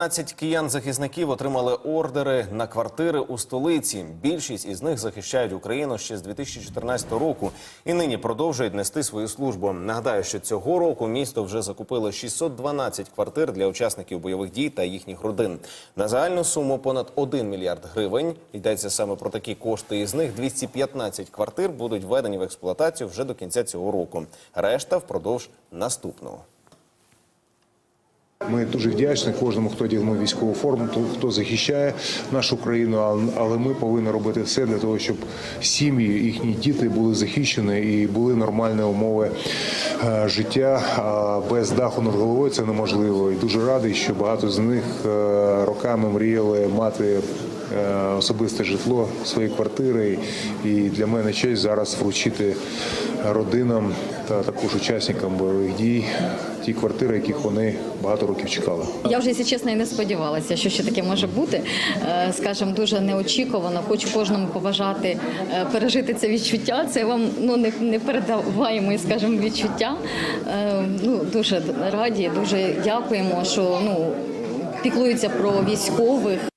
15 киян-захисників отримали ордери на квартири у столиці. Більшість із них захищають Україну ще з 2014 року і нині продовжують нести свою службу. Нагадаю, що цього року місто вже закупило 612 квартир для учасників бойових дій та їхніх родин. На загальну суму понад 1 мільярд гривень. Йдеться саме про такі кошти. Із них 215 квартир будуть введені в експлуатацію вже до кінця цього року. Решта впродовж наступного. Ми дуже вдячні кожному, хто одягнув військову форму, то- хто захищає нашу країну. ал- Але ми повинні робити все для того, щоб сім'ї, їхні діти були захищені і були нормальні умови е, життя. Без даху над головою це неможливо. І дуже радий, що багато з них е, роками мріяли мати. Е, Особисте житло, свої квартири, і для мене честь зараз вручити родинам та також учасникам бойових дій ті квартири, яких вони багато років чекали. Я вже, якщо чесно, і не сподівалася, що ще таке може бути. Е, Скажімо, дуже неочікувано. Хочу кожному побажати е, пережити це відчуття. Це вам ну не, не передаваємо, скажімо, відчуття. Ну дуже раді, дуже дякуємо, що ну. Піклуються про військових,